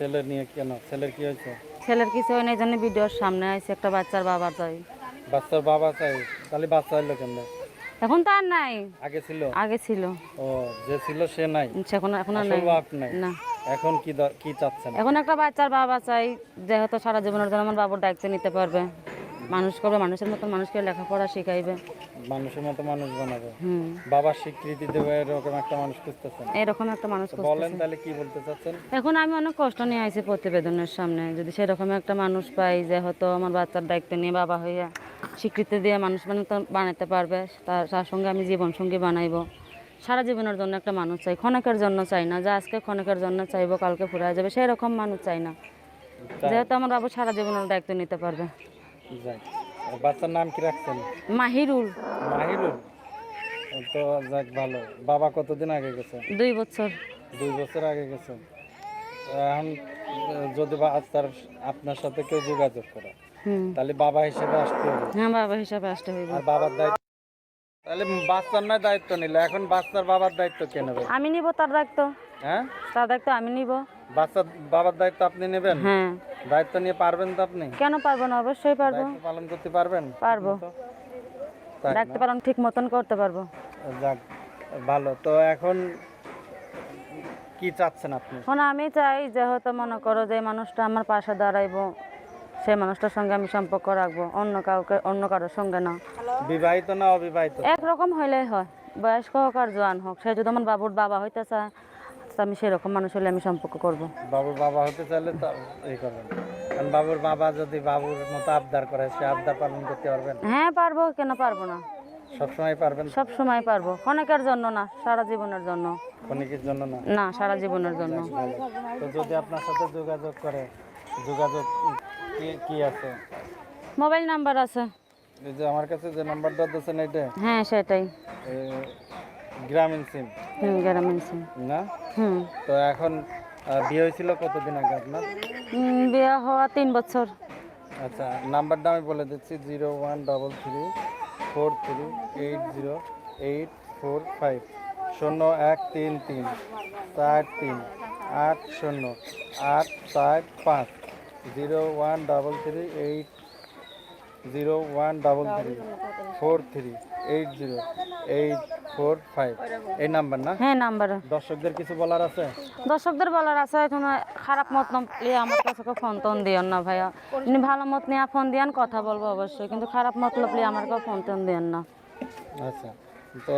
ছেলে নিয়ে কেন? ছেলের কি হয়েছে? ছেলের কিছু হয় না এই জন্য ভিডিওর সামনে আছে একটা বাচ্চার বাবা চাই বাচ্চার বাবা চাই তাহলে বাচ্চা এলো কেন এখন তো আর নাই। আগে ছিল? আগে ছিল। ও যে ছিল সে নাই? এখন এখন আর নাই। বাপ নাই? না। এখন কি কি চাচ্ছেন এখন একটা বাচ্চার বাবা চাই যেহেতু সারা জীবনের জন্য আমার বাবুর দায়িত্ব নিতে পারবে। মানুষ করবে মানুষের মতো মানুষকে লেখাপড়া শিখাইবে। মানুষের মতো মানুষ বানাবে। হুম। বাবার স্বীকৃতি দেবে এরকম একটা মানুষ খুঁজতেছেন এরকম একটা মানুষ বলেন তাহলে কি বলতে চাচ্ছেন? এখন আমি অনেক কষ্ট নিয়ে আইছি প্রতিবেদনের সামনে। যদি সেরকম একটা মানুষ পাই যে হয়তো আমার বাচ্চার দায়িত্ব নিয়ে বাবা হইয়া স্বীকৃতি দিয়ে মানুষ বানাতে বানাতে পারবে তার তার সঙ্গে আমি জীবন সঙ্গী বানাইবো। সারা জীবনের জন্য একটা মানুষ চাই ক্ষণেকের জন্য চাই না। যে আজকে ক্ষণেকের জন্য চাইব কালকে ফুরায় যাবে সেই রকম মানুষ চাই না। যেহেতু আমার বাবু সারা জীবনের দায়িত্ব নিতে পারবে। যাই বাচ্চার নাম কি রাখছেন? মাহিরুল। মাহিরুল? তো যাক ভালো। বাবা কতদিন আগে গেছে? দুই বছর। দুই বছর আগে গেছে। এখন যদি বাচ্চার আপনার সাথে কেউ যোগাযোগ করে তাহলে বাবা হিসেবে আসতে হবে। হ্যাঁ বাবা হিসাবে আসতে হইব। আর বাবার দায়িত্ব তাহলে বাচ্চার নয় দায়িত্ব নিলে এখন বাচ্চার বাবার দায়িত্ব কে নেবে? আমি নিব তার দায়িত্ব। হ্যাঁ? তার দায়িত্ব আমি নিব। বাচ্চার বাবার দায়িত্ব আপনি নেবেন? হ্যাঁ। দায়িত্ব নিয়ে পারবেন তো আপনি? কেন পারব না? অবশ্যই পারব। দায়িত্ব পালন করতে পারবেন? পারব। তাই ডাকতে পারো ঠিক মতন করতে পারব। যাক ভালো। তো এখন কি চাচ্ছেন আপনি? এখন আমি চাই যেহেতু মনে করো যে মানুষটা আমার পাশে দাঁড়াইবো সেই মানুষটার সঙ্গে আমি সম্পর্ক রাখব অন্য কাউকে অন্য কারোর সঙ্গে না। বিবাহিত না অবিবাহিত? একরকম হইলেই হয়। বয়স্ক হোক আর জোয়ান হোক সে যদি আমার বাবুর বাবা হইতে চায় আমি সেরকম মানুষ হলে আমি সম্পর্ক করব। বাবুর বাবা হতে চাইলে তো এই করবেন। কারণ বাবুর বাবা যদি বাবুর মতো আবদার করে সে আবদার পালন করতে পারবেন? হ্যাঁ পারব কেন পারব না? সবসময় পারবেন? সব সময় পারব। অনেকের জন্য না সারা জীবনের জন্য। ক্ষণিকের জন্য না? না সারা জীবনের জন্য। তো যদি আপনার সাথে যোগাযোগ করে যোগাযোগ কি কি আছে? মোবাইল নাম্বার আছে। এই যে আমার কাছে যে নাম্বারটা দিচ্ছেন এইটা? হ্যাঁ সেটাই। গ্রামীণ সিম। হুম গ্রামীণ সিম। না? হুম। তো এখন বিয়ে হয়েছিল কতদিন আগে আপনার? বিয়ে হওয়া তিন বছর। আচ্ছা নাম্বারটা আমি বলে দিচ্ছি zero one double three four three eight zero eight four five. শূন্য এক তিন তিন চার তিন আট শূন্য আট চার পাঁচ। Zero one double three eight zero one double three four three. Eight zero eight four five এই নাম্বার না? হ্যাঁ নাম্বার। দর্শকদের কিছু বলার আছে? দর্শকদের বলার আছে এখন খারাপ মত নিয়ে আমার কাছে ফোন টোন দিও না ভাইয়া। ভালো মত নিয়ে ফোন দিয়ান কথা বলব অবশ্যই কিন্তু খারাপ মতলব নিয়ে আমার কেউ ফোন টোন দিয়েন না। আচ্ছা তো